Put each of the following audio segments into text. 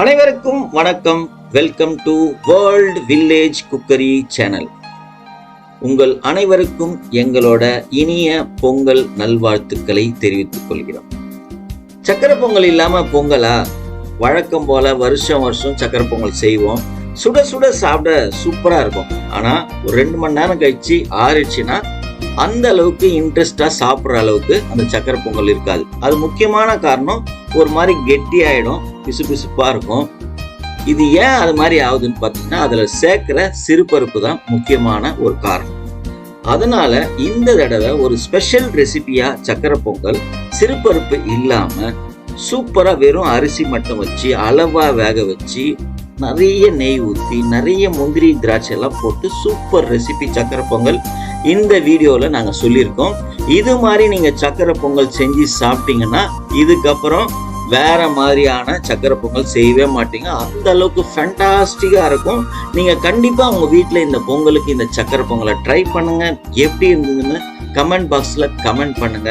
அனைவருக்கும் வணக்கம். Welcome to world village cookery channel உங்கள் அனைவருக்கும் எங்களோட இனிய பொங்கல் நல்வாழ்த்துக்களை தெரிவித்துக் கொள்கிறோம். சக்கரை பொங்கல் இல்லாம பொங்கலா? வழக்கம் போல வருஷம் வருஷம் சக்கரை பொங்கல் செய்வோம். சுட சுட சாப்பிட சூப்பரா இருக்கும். ஆனா ஒரு ரெண்டு மணி நேரம் கழிச்சு ஆறிடுச்சுன்னா அந்த அளவுக்கு இன்ட்ரெஸ்டா சாப்பிட்ற அளவுக்கு அந்த சக்கரை பொங்கல் இருக்காது. அது முக்கியமான காரணம் ஒரு மாதிரி கெட்டி ஆயிடும் பிசுபிசுப்பாக இருக்கும். இது ஏன் அது மாதிரி ஆகுதுன்னு பார்த்தீங்கன்னா அதில் சேர்க்குற சிறுபருப்பு தான் முக்கியமான ஒரு காரணம். அதனால இந்த தடவை ஒரு ஸ்பெஷல் ரெசிபியா சக்கரை பொங்கல் சிறுபருப்பு இல்லாம சூப்பரா வெறும் அரிசி மட்டும் வச்சு அளவா வேக வச்சு நிறைய நெய் ஊற்றி நிறைய முந்திரி திராட்சை எல்லாம் போட்டு சூப்பர் ரெசிபி சக்கரை பொங்கல் இந்த வீடியோவில் நாங்கள் சொல்லியிருக்கோம். இது மாதிரி நீங்கள் சக்கரை பொங்கல் செஞ்சு சாப்பிட்டீங்கன்னா இதுக்கப்புறம் வேற மாதிரியான சக்கரை பொங்கல் செய்யவே மாட்டீங்க. அந்த அளவுக்கு ஃபேண்டாஸ்டிக்காக இருக்கும். நீங்கள் கண்டிப்பாக உங்கள் வீட்டில் இந்த பொங்கலுக்கு இந்த சக்கரை பொங்கலை ட்ரை பண்ணுங்க. எப்படி இருந்ததுன்னு கமெண்ட் பாக்ஸில் கமெண்ட் பண்ணுங்க.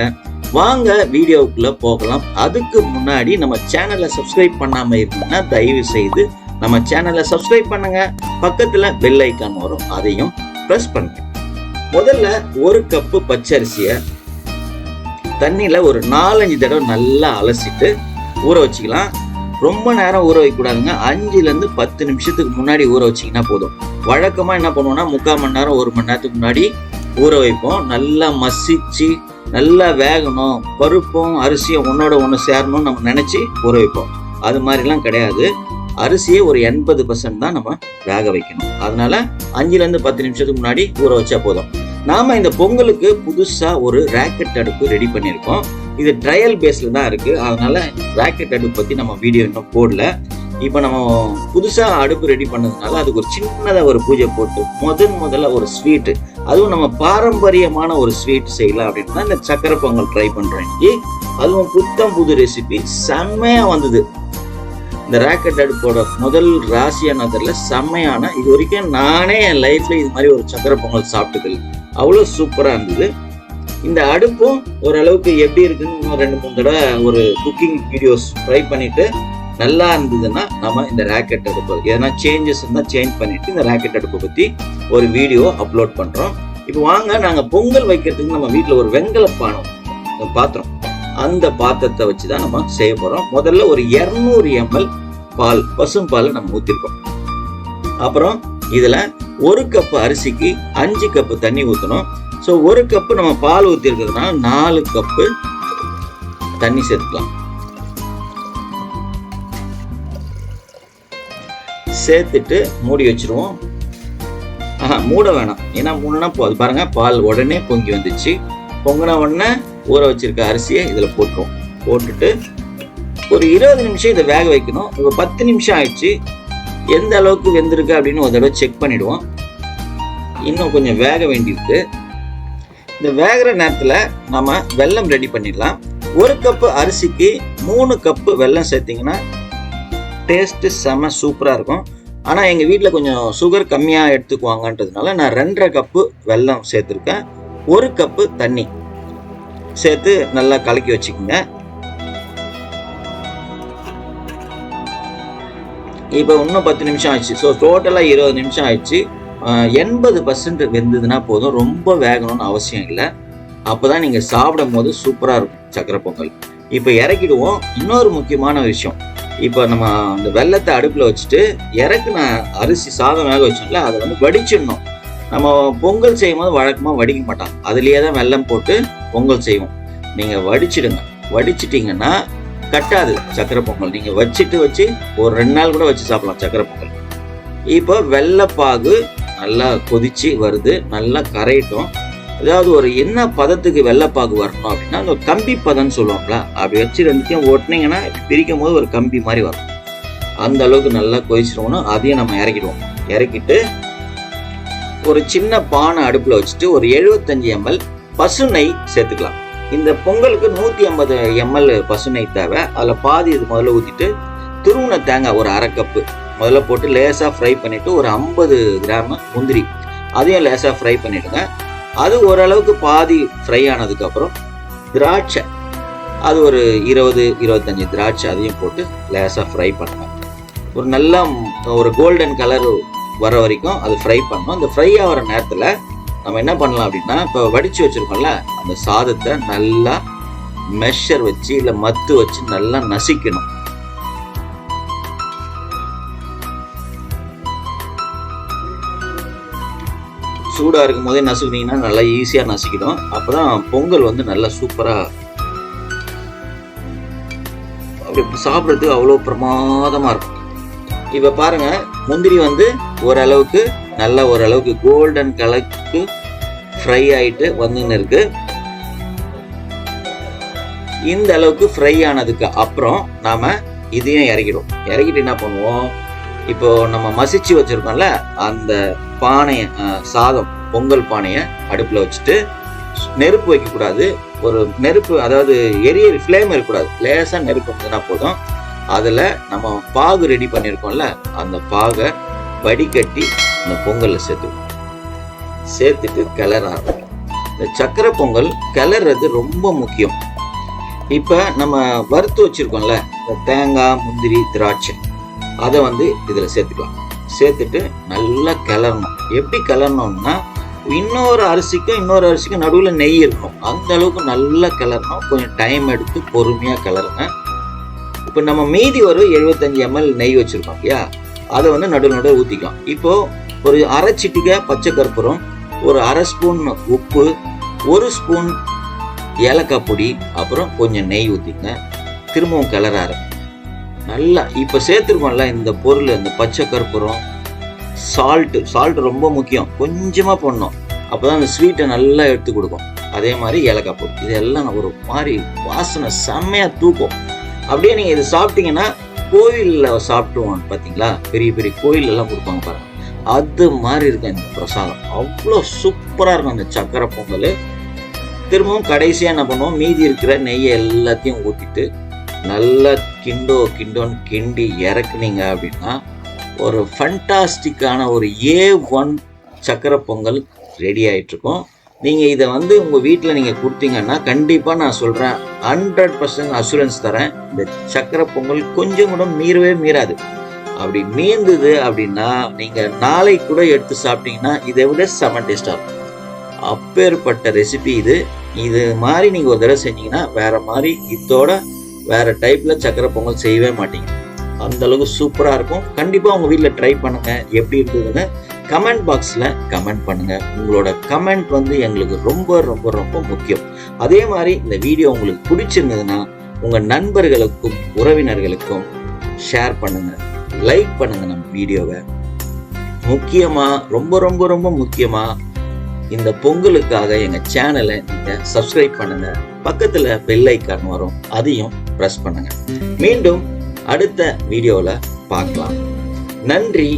வாங்க வீடியோவுக்குள்ளே போகலாம். அதுக்கு முன்னாடி நம்ம சேனலை சப்ஸ்கிரைப் பண்ணாமல் இருந்தீங்கன்னா தயவு செய்து நம்ம சேனலை சப்ஸ்கிரைப் பண்ணுங்க. பக்கத்தில் பெல் ஐக்கான் வரும். அதையும் ப்ரெஸ் பண்ணுங்க. முதல்ல ஒரு கப்பு பச்சரிசியை தண்ணியில் ஒரு நாலஞ்சு தடவை நல்லா அலசிட்டு ஊற வச்சுக்கலாம். ரொம்ப நேரம் ஊற வைக்கக்கூடாதுங்க. அஞ்சுலேருந்து பத்து நிமிஷத்துக்கு முன்னாடி ஊற வச்சிங்கன்னா போதும். வழக்கமாக என்ன பண்ணுவோம்னா முக்கால் மணி நேரம் ஒரு மணி நேரத்துக்கு முன்னாடி ஊற வைப்போம். நல்லா மசிச்சு நல்லா வேகணும். பருப்பும் அரிசியும் ஒன்றோட ஒன்று சேரணும்னு நம்ம நினச்சி ஊற வைப்போம். அது மாதிரிலாம் கிடையாது. அரிசியை ஒரு எண்பது பர்சன்ட் தான் நம்ம வேக வைக்கணும். அதனால அஞ்சுலேருந்து பத்து நிமிஷத்துக்கு முன்னாடி ஊற வச்சா போதும். நாம் இந்த பொங்கலுக்கு புதுசாக ஒரு ரேக்கெட் அடுப்பு ரெடி பண்ணியிருக்கோம். இது ட்ரையல் பேஸில் தான் இருக்குது அதனால் ராக்கெட் அடுப்பு பற்றி நம்ம வீடியோ இன்னும் போடல. இப்போ நம்ம புதுசாக அடுப்பு ரெடி பண்ணதுனால அதுக்கு ஒரு சின்னதாக ஒரு பூஜை போட்டு முதன் முதல்ல ஒரு ஸ்வீட்டு அதுவும் நம்ம பாரம்பரியமான ஒரு ஸ்வீட் செய்யலாம் அப்படின்னு தான் இந்த சக்கரை பொங்கல் ட்ரை பண்ணுறேன் இன்னைக்கு அதுவும் புத்தம் புது ரெசிபி செம்மையாக வந்தது. இந்த ராக்கெட் அடுப்போட முதல் ராசியான தெரியல செம்மையான இது வரைக்கும் நானே என் லைஃப்பில் இது மாதிரி ஒரு சக்கரை பொங்கல் சாப்பிட்டுக்கல அவ்வளோ சூப்பராக இருந்தது. இந்த அடுப்பும் ஓரளவுக்கு எப்படி இருக்குன்னு ரெண்டு மூணு தடவை ஒரு குக்கிங் வீடியோஸ் ட்ரை பண்ணிட்டு நல்லா இருந்ததுன்னா நம்ம இந்த ரேக்கெட் அடுப்பு எதனா சேஞ்சஸ் இருந்தால் சேஞ்ச் பண்ணிட்டு இந்த ராக்கெட் அடுப்பை பற்றி ஒரு வீடியோ அப்லோட் பண்ணுறோம் இப்போ வாங்க நாங்கள் பொங்கல் வைக்கிறதுக்கு நம்ம வீட்டில் ஒரு வெங்கல பானம் ஒரு பாத்திரம். அந்த பாத்திரத்தை வச்சு தான் நம்ம செய்ய போகிறோம் முதல்ல ஒரு இரநூறு எம்எல் பால் பசும் பால் நம்ம ஊற்றிருக்கோம் அப்புறம் இதில் ஒரு கப்பு அரிசிக்கு அஞ்சு கப்பு தண்ணி ஊற்றணும் ஸோ ஒரு கப்பு நம்ம பால் ஊற்றிருக்கிறதுனால நாலு கப்பு தண்ணி சேர்த்துக்கலாம். சேர்த்துட்டு மூடி வச்சிருவோம். ஆஹா மூட வேணாம். ஏன்னா மூணுனா போதும் பாருங்க பால் உடனே பொங்கி வந்துச்சு. பொங்கின உடனே ஊற வச்சிருக்க அரிசியை இதில் போட்டுருவோம். போட்டுட்டு ஒரு இருபது நிமிஷம் இதை வேக வைக்கணும். இப்போ பத்து நிமிஷம் ஆயிடுச்சு. எந்த அளவுக்கு வெந்திருக்கு அப்படின்னு ஒரு தடவை செக் பண்ணிடுவோம். இன்னும் கொஞ்சம் வேக வேண்டியிருக்கு. இந்த வேகிற நேரத்தில் நம்ம வெல்லம் ரெடி பண்ணிடலாம். ஒரு கப்பு அரிசிக்கு மூணு கப்பு வெல்லம் சேர்த்திங்கன்னா டேஸ்ட்டு செம சூப்பராக இருக்கும். ஆனால் எங்கள் வீட்டில் கொஞ்சம் சுகர் கம்மியாக எடுத்துக்குவாங்கன்றதுனால நான் ரெண்டரை கப்பு வெல்லம் சேர்த்துருக்கேன். ஒரு கப்பு தண்ணி சேர்த்து நல்லா கலக்கி வச்சுக்கோங்க. இப்போ இன்னும் பத்து நிமிஷம் ஆயிடுச்சு ஸோ டோட்டலாக இருபது நிமிஷம் ஆயிடுச்சு. எண்பது பர்சன்ட் வெந்ததுன்னா போதும். ரொம்ப வேகணும்னு அவசியம் இல்லை. அப்போ தான் நீங்கள் சாப்பிடும் போது சூப்பராக இருக்கும் சக்கரை பொங்கல். இப்போ இறக்கிடுவோம். இன்னொரு முக்கியமான விஷயம். இப்போ நம்ம அந்த வெள்ளத்தை அடுப்பில் வச்சுட்டு இறக்குன அரிசி சாதம் வேக வச்சோம்ல அதை வந்து வடிச்சிடணும். நம்ம பொங்கல் செய்யும் போது வழக்கமாக வடிக்க மாட்டோம் அதுலேயே தான் வெல்லம் போட்டு பொங்கல் செய்வோம். நீங்கள் வடிச்சிடுங்க. வடிச்சிட்டிங்கன்னா கட்டாது சக்கரை பொங்கல். நீங்கள் வச்சுட்டு வச்சு ஒரு ரெண்டு நாள் கூட வச்சு சாப்பிடலாம் சக்கரை பொங்கல். இப்போ வெள்ளைப்பாகு நல்லா கொதிச்சு வருது நல்லா கரையட்டும். அதாவது ஒரு என்ன பதத்துக்கு வெள்ளைப்பாகு வரணும் அப்படின்னா அந்த கம்பி பதம்னு சொல்லுவாங்களா அப்படி வச்சு ரெண்டுத்தையும் ஓட்டினீங்கன்னா பிரிக்கும் போது ஒரு கம்பி மாதிரி வரும். அந்த அளவுக்கு நல்லா கொதிச்சிருவோம் அதையும் நம்ம இறக்கிடுவோம். இறக்கிட்டு ஒரு சின்ன பானை அடுப்பில் வச்சுட்டு ஒரு எழுபத்தஞ்சு எம்எல் பசு நெய் சேர்த்துக்கலாம். இந்த பொங்கலுக்கு நூற்றி ஐம்பது எம்எல் பசு நெய் தேவை. அதில் பாதி இது முதல்ல ஊற்றிட்டு துருவின தேங்காய் ஒரு அரை கப்பு. முதல்ல போட்டு லேசாக ஃப்ரை பண்ணிவிட்டு ஒரு ஐம்பது கிராம் முந்திரி. அதையும் லேசாக ஃப்ரை பண்ணிவிடுங்க அது ஓரளவுக்கு பாதி ஃப்ரை ஆனதுக்கப்புறம் திராட்சை. அது ஒரு இருபது இருபத்தஞ்சி திராட்சை அதையும் போட்டு லேசாக ஃப்ரை பண்ணுங்க. ஒரு நல்ல ஒரு கோல்டன் கலர் வர வரைக்கும் அது ஃப்ரை பண்ணணும் அந்த ஃப்ரை ஆகிற நேரத்தில் நம்ம என்ன பண்ணலாம் அப்படின்னா இப்போ வடித்து வச்சுருக்கோம்ல அந்த சாதத்தை நல்லா மெஷர் வச்சு இல்லை மத்து வச்சு நல்லா நசிக்கணும். சூடாக இருக்கும் போதே நசுக்கினீங்கன்னா நல்லா ஈஸியாக நசுக்கிடும். அப்போ தான் பொங்கல் வந்து நல்லா சூப்பராக அப்படி சாப்பிட்றதுக்கு அவ்வளோ பிரமாதமாக இருக்கும். இப்போ பாருங்கள் முந்திரி வந்து ஓரளவுக்கு நல்லா ஓரளவுக்கு கோல்டன் கலருக்கு ஃப்ரை ஆகிட்டு வந்துன்னு இருக்கு. இந்த அளவுக்கு ஃப்ரை ஆனதுக்கு அப்புறம் நாம் இதையும் இறக்கிடும் இறக்கிட்டு என்ன பண்ணுவோம்? இப்போ நம்ம மசிச்சு வச்சிருக்கோம்ல அந்த பானையை சாதம் பொங்கல் பானையை அடுப்புல வச்சுட்டு நெருப்பு வைக்கக்கூடாது. ஒரு நெருப்பு அதாவது எரிய ஃப்ளேம் இருக்கக்கூடாது. லேசா நெருப்பு இருந்ததுன்னா போதும். அதில் நம்ம பாகு ரெடி பண்ணியிருக்கோம்ல அந்த பாகை வடிகட்டி அந்த பொங்கலில் சேர்த்துக்கணும். சேர்த்துட்டு கிளற ஆரம்பிக்கும் இந்த சக்கரை பொங்கல் கிளறது ரொம்ப முக்கியம். இப்போ நம்ம வறுத்து வச்சிருக்கோம்ல இந்த தேங்காய் முந்திரி திராட்சை. அதை வந்து இதில் சேர்த்துக்கலாம். சேர்த்துட்டு நல்லா கிளறணும். எப்படி கிளறணும்னா இன்னொரு அரிசிக்கும் இன்னொரு அரிசிக்கும் நடுவில் நெய் இருக்கும். அந்த அளவுக்கு நல்லா கிளறணும். கொஞ்சம் டைம் எடுத்து பொறுமையாக கிளறுங்க. இப்போ நம்ம மீதி ஒரு 75 எம்எல் நெய் வச்சுருக்கோம் இல்லையா அதை வந்து நடுவில் நடுவில் ஊற்றிக்கலாம் இப்போது ஒரு அரை சிட்டிக்காய் பச்சை கற்பூரம் ஒரு அரை ஸ்பூன் உப்பு ஒரு ஸ்பூன் ஏலக்காய் பொடி அப்புறம் கொஞ்சம் நெய் ஊற்றிங்க திரும்பவும் கிளற ஆரம்பிங்க. நல்லா இப்போ சேர்த்துருக்கோம்ல இந்த பொருள் இந்த பச்சை கற்பூரம் சால்ட்டு சால்ட் ரொம்ப முக்கியம். கொஞ்சமாக போடணும். அப்போ தான் அந்த ஸ்வீட்டை நல்லா எடுத்து கொடுக்கும். அதே மாதிரி ஏலக்காய் பொருள் இதெல்லாம் ஒரு மாதிரி வாசனை செம்மையாக தூக்கும். அப்படியே நீங்கள் இதை சாப்பிட்டீங்கன்னா கோயிலில் சாப்பிட்டுவோம் பார்த்தீங்களா பெரிய பெரிய கோயிலெல்லாம் கொடுப்பாங்க பாருங்கள் அது மாதிரி இருக்கும் இந்த பிரசாதம். அவ்வளோ சூப்பராக இருக்கும் அந்த சக்கரை பொங்கல். திரும்பவும் கடைசியாக என்ன பண்ணுவோம்? மீதி இருக்கிற நெய்யை எல்லாத்தையும் ஊற்றிட்டு நல்லா கிண்டோ கிண்டோன்னு கிண்டி இறக்குனீங்க அப்படின்னா ஒரு ஃபண்டாஸ்டிக்கான ஒரு ஏ ஒன் சக்கரை பொங்கல் ரெடி ஆயிட்டிருக்கும். நீங்கள் இதை வந்து உங்கள் வீட்டில் நீங்கள் கொடுத்தீங்கன்னா கண்டிப்பாக நான் சொல்கிறேன் ஹண்ட்ரட் பர்சன்ட் அசூரன்ஸ் தரேன் இந்த சக்கரை பொங்கல் கொஞ்சம் கூட மீறவே மீறாது. அப்படி மீந்தது அப்படின்னா நீங்கள் நாளை கூட எடுத்து சாப்பிட்டீங்கன்னா இதை விட செம டேஸ்டாக இருக்கும். அப்பேற்பட்ட ரெசிபி இது. இது மாதிரி நீங்கள் ஒரு தடவை செஞ்சீங்கன்னா வேறு மாதிரி இதோட வேற டைப்பில் சக்கரை பொங்கல் செய்யவே மாட்டீங்க. அந்த அளவுக்கு சூப்பராக இருக்கும். கண்டிப்பாக உங்கள் வீட்டில் ட்ரை பண்ணுங்க. எப்படி இருந்ததுன்னு கமெண்ட் பாக்ஸில் கமெண்ட் பண்ணுங்க. உங்களோட கமெண்ட் வந்து எங்களுக்கு ரொம்ப ரொம்ப ரொம்ப முக்கியம். அதே மாதிரி இந்த வீடியோ உங்களுக்கு பிடிச்சிருந்ததுன்னா உங்கள் நண்பர்களுக்கும் உறவினர்களுக்கும் ஷேர் பண்ணுங்க. லைக் பண்ணுங்க நம்ம வீடியோவை முக்கியமாக ரொம்ப ரொம்ப ரொம்ப முக்கியமாக இந்த பொங்கலுக்காக எங்கள் சேனலை நீங்கள் சப்ஸ்கிரைப் பண்ணுங்க. பக்கத்தில் பெல் ஐக்கான் வரும். அதையும் ப்ரெஸ் பண்ணுங்க. மீண்டும் அடுத்த வீடியோவில் பார்க்கலாம். நன்றி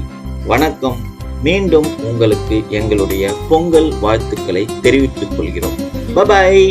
வணக்கம். மீண்டும் உங்களுக்கு எங்களுடைய பொங்கல் வாழ்த்துக்களை தெரிவித்துக் கொள்கிறோம். பபாய்